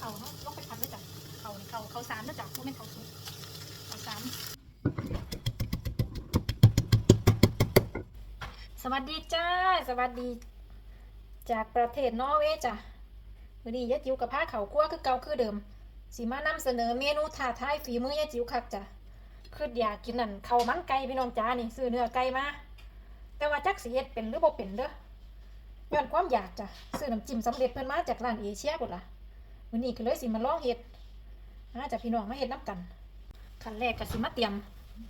เอาเขาเขาลงไปพัดด้วยจ้ะเขานี่เขาเขาสามด้วยจ้ะพวกเป็นเขาสุกเขาสามสวัสดีจ้า สวัสดี จากประเทศนอร์เวย์จ้ะวันนี้ยาจิ๋วกับผ้าเขาวคั่วคือเก่าคือเดิมสีมานำเสนอเมนูท่าทายฝีมือยาจิ๋วคักจ้ะคืออยากกินนั่นเขามันไก่พี่น้องจ้านี่ซื้อเนื้อไก่มาแต่ว่าจักสิเฮ็ดเป็นหรือบ่เป็นเด้อย้อนความอยากจ้ะซื้อน้ำจิ้มสำเร็จเพิ่นมาจากร้านเอเชียพุ่นล่ะ วันนี้ก็เลยสิมาลองเฮ็ดมาจากพี่น้องมาเฮ็ดนํกันขั้นแรกก็สิมาเตรียม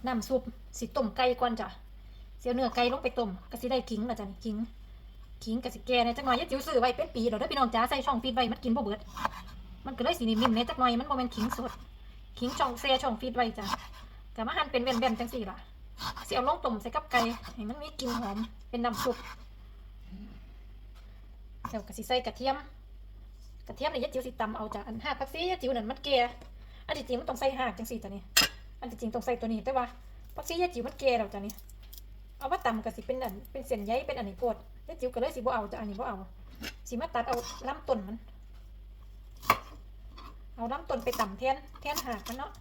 น้ำซุปสิต้มไก่ก่อนจ้ะเสียวเนื้อไก่ลงไปต้มก็สิได้ขิงล่ะจ้ะนี่ขิงขิงก็สิแก่ในจักหน่อยยายจิ๋วซื้อไว้เป็นปีแล้วเด้พี่น้องจ้าใส่ช่องฟีดไว้มันกินบ่เบิด มันก็เลยสินิ่มๆในจักหน่อยมันบ่แม่นขิงสดขิงช่องแซ่ช่องฟีดไว้จ้ะก็มาหั่นเป็นแว่นๆจังซี่ล่ะเสียวลงต้มใส่กับไก่ให้มันมีกลิ่นหอมเป็นน้ำซุปเดี๋ยวก็สิใส่กระเทียม กระเทียมนี่ยายจิ๋วสิตำเอาจากอันหากผักซียายจิ๋วนั่นมันแก่อันที่จริงมันต้องใส่หากจังสี่ตัวนี้ อันที่จริงต้องใส่ตัวนี้แต่ว่าผักซียายจิ๋วมันแก่แล้วจ้ะนี่เอามาตำก็สิเป็นอันเป็นเส้นใยเป็นอันนี้โพดยายจิ๋วก็เลยสิบ่เอาจ้ะอันนี้บ่เอาสิมาตัดเอาลำต้นมัน เอาลำต้นไปตำแทนแทนหากมันเนาะ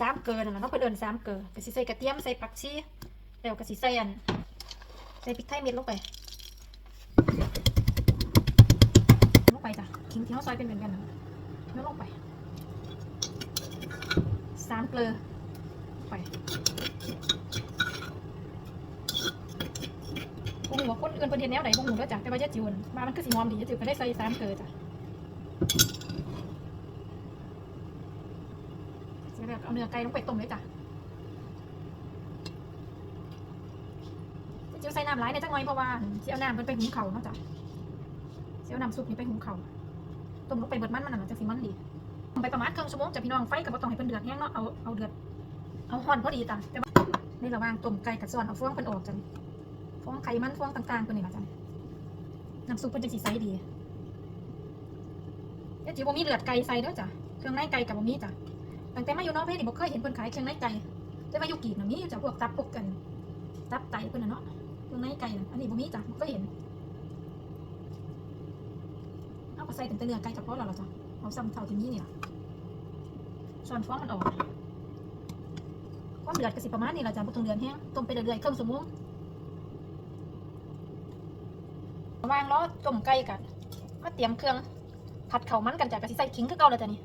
สามเกลือนั่นแหละเนาะเพื่นเอินสามเกลือก็สิใส่กระเทียมใส่ผักชีแล้วก็สิใส่อัน ใส่พริกไทยเม็ดลงไปลงไปจ้ะทิ้งที่เขาซอยเป็นเหมือนกันนะแล้วลงไปสามเกลือไปพวกหัวคนอื่นเพิ่นเฮ็ดแนวไหนพวกหูแล้วจ้ะแต่ว่ายะจิวนมามันคือสิหอมดียะจิวก็ได้ใส่สามเกลือจ้ะเดี๋ยวเอาเนื้อไก่ลงไปต้มเลยจ้ะ จะใส่น้ำร้ายในจังหน่อยเพราะว่าสิเอาน้ำมันไปหุงเข่าเนาะจ้ะสิเอาน้ำซุปนี้ไปหุงเข่าต้มลงไปเบิดมันมันน่ะมันจะสิมันดีต้มไปประมาณครึ่งชั่วโมงจ้ะพี่น้องไฟก็บ่ต้องให้เพิ่นเดือดแห้งเนาะเอาเอาเดือดเอาห่อนพอดีจ้ะแต่ในระหว่างต้มไก่กับซอนเอาฟองเพิ่นออกจ้ะฟองไข่มันฟองต่างๆเพิ่นนี่ละจ้ะน้ำซุปเพิ่นจังสิใสดีเดี๋ยวจิ๋วบ่มีเลือดไก่ใส่เด้อจ้ะเครื่องในไก่กับบ่มีจ้ะตั้งแต่มาอยู่นอกเพศนี่บ่เคยเห็นเพิ่นขายเครื่องในไก่แต่มาอยู่กีบน่ะมีอยู่จ้ะพวกตับพวกกัน ตับไตเพิ่นน่ะเนาะ เครื่องในไก่นะอันนี้บ่มีจ้ะบ่เคยเห็น เอาก็ใส่ตั้งแต่เนื้อไก่เฉพาะแล้วล่ะจ้ะเอาซ้ำเท่าที่มีนี่ล่ะส่วนฟองมันออกความเดือดก็สิประมาณนี้ล่ะจ้ะบ่ต้องเดือดแฮงต้มไปเรื่อยๆครึ่งชั่วโมงวางล้อต้มไก่กันมาเตรียมเครื่องผัดเข้ามันกันจ้ะก็สิใส่ขิงคือเก่าแล้วจ้ะนี่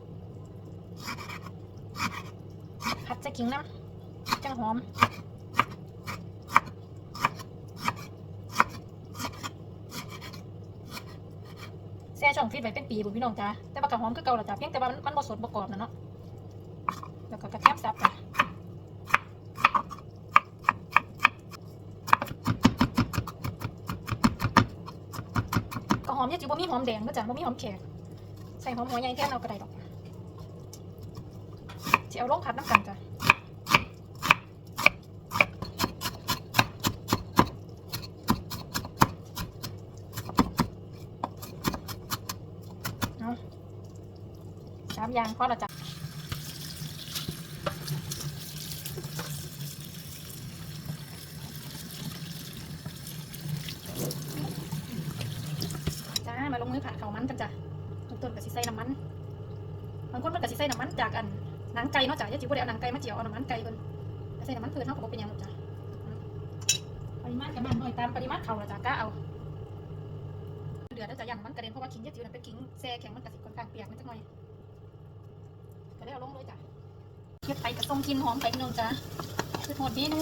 ผัดใส่ขิงน้ำจังหอม แซ่ช่องฟิตไว้เป็นปีบุญพี่น้องจ้าแต่ว่ากระหอมคือเก่าและจ้าเพียงแต่ว่ามันมันบสดบ่กอบนะเนาะแล้วก็กระเทียมสับจ้ะกระหอมเนี่ยจิบ่มีหอมแดงเด้อจ้ะบ่มีหอมแขกใส่หอมหัวใหญ่แทนเอาก็ได้ดอกสิเอาลงผัดน้ำกันจ้ะเอาสามอ ยางพอและจ้ะจ้ามาลงมือผัดข้าวมันกันจ้ะต้นต้นกับสิใส่น้ำมันบางคนมันก็สิใส่น้ำมันจากอันหนังไก่เนาะจ้ะยาจิ๋วบ่ได้เอาหนังไก่มาเจียวเอาน้ำมันไก่เพิ่นใส่น้ำมันพืชเท่ากับบ่เป็นยังหรจ้ะปริมาณกับมันหน่อยตามปริมาณเขาละจ้ะกะเอาเดือดแล้วจะย่างมันกระเด็นเพราะว่าขิงยายจิ๋วนั้นเป็นขิงแซ่แข็งมันกระสิค่อนข้างเปียกนจักหน่อย ได้เอาลงเลยจ้ะเฮ็ดไปกับส้มกินหอมไปพี่น้องจ้ะคือโหดเมนู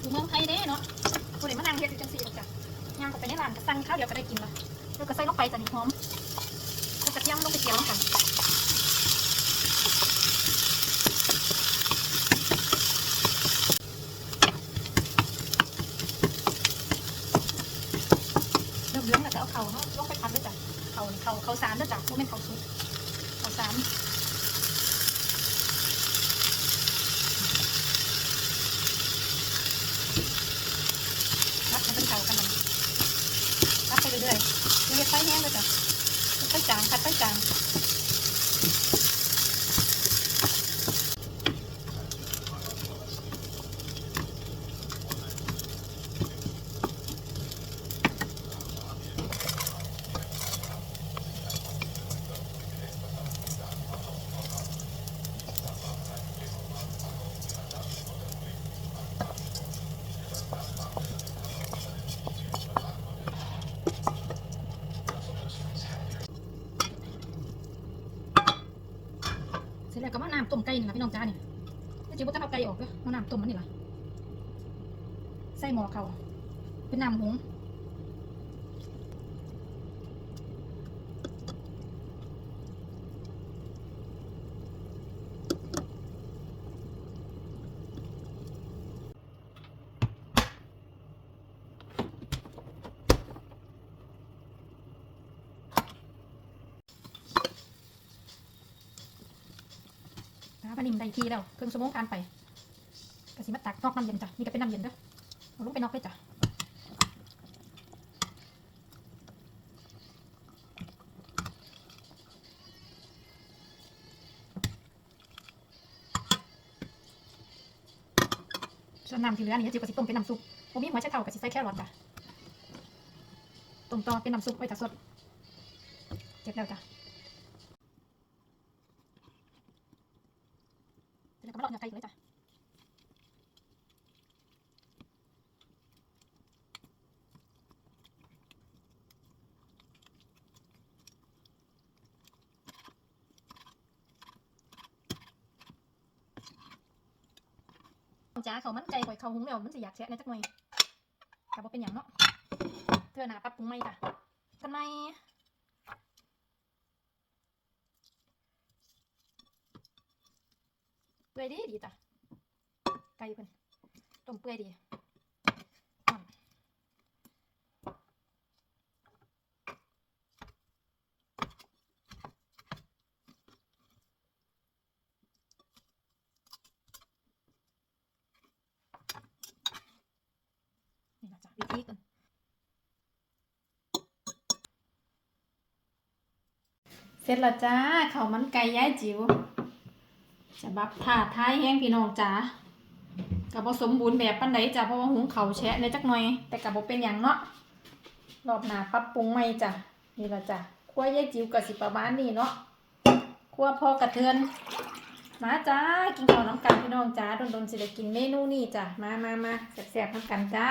อยู่เมืองไทยเด้เนาะบ่ได้มานั่งเฮ็ดอยู่จังซี่จ้ะย่างก็ไปในร้านก็สั่งข้าวเดียวก็ได้กินละแล้วก็ใส่ลงไปจ้ะนี่หอมแล้วกระเทียมลงไปเจียวกันเรื่องแล้วก็เอาเข่าเขาะลงไปพันด้วยจ้ะเข่าเข่าเข่าสามด้วยจ้ะพวกเป็นเข่าสุดเข่าสามรัดให้เป็นเข่ากันมันรัดไปเรื่อย ๆไม่ให้ไฟแห้งเลยจ้ะไฟจางคัดไฟจางำต้มไก่นี่ล่ะพี่น้องจ้าเนี่ยยายจิ๋วบ่ต้องเอาไก่ออกเด้อมาน้ำต้มมันนี่ล่ะใส่หม้อเขาเป็นน้ำหุง นะปลานิ่มได้ทีแล้วเครื่องสมองการไปกระสิมาตักนอกน้ำเย็นจ้ะนี่ก็เป็นน้ำเย็นเด้อเอาลงไปนอกเลยจ้ะส่วนน้ำที่เหลือนี่จิ๋วกระสิต้มเป็นน้ำซุปผมมีหัวไชเท้ากระสิใส่แครอทจ้ะต้มต่อเป็นน้ำซุปไว้ถ้าสดเสร็จแล้วจ้ะ เดี๋ยวเราก็มาลอกเนื้อไก่กันเลยจ้ะ จ้าเขามันใจก่อยเขาหุงแล้วมันสิอยากแชะในจักหน่อยกับว่าเป็นอย่างเนาะเธอหนาปรับปรุงไม่จ้ะกันไหมเปื่อยดีดีจ้ะไก่เพิ่นต้มเปื่อยดีอ่อนนี่ละจ้ะวิธีกัน เสร็จแล้วจ้าข้าวมันไก่ย้ายจิ๋วจะบับท่าท้ายแห้งพี่น้องจ๋ากับผสมบูรณ์แบบปันไดจ้ะเพราะว่าหุงเขาแชะในจักหน่อย แต่กับบ่เป็นอย่างเนาะรอบหน้าปรับปรุงใหม่จ้ะนี่ละจ้ะคั่วยายจิ๋วกับสิประมาณนี้เนาะคั่วพอกระเทือน มาจ้ากินข้าวน้ำกันพี่น้องจ้าโดนๆสิได้กินเมนูนี้จ้ะมามามาแซ่บๆน้ำกันจ้า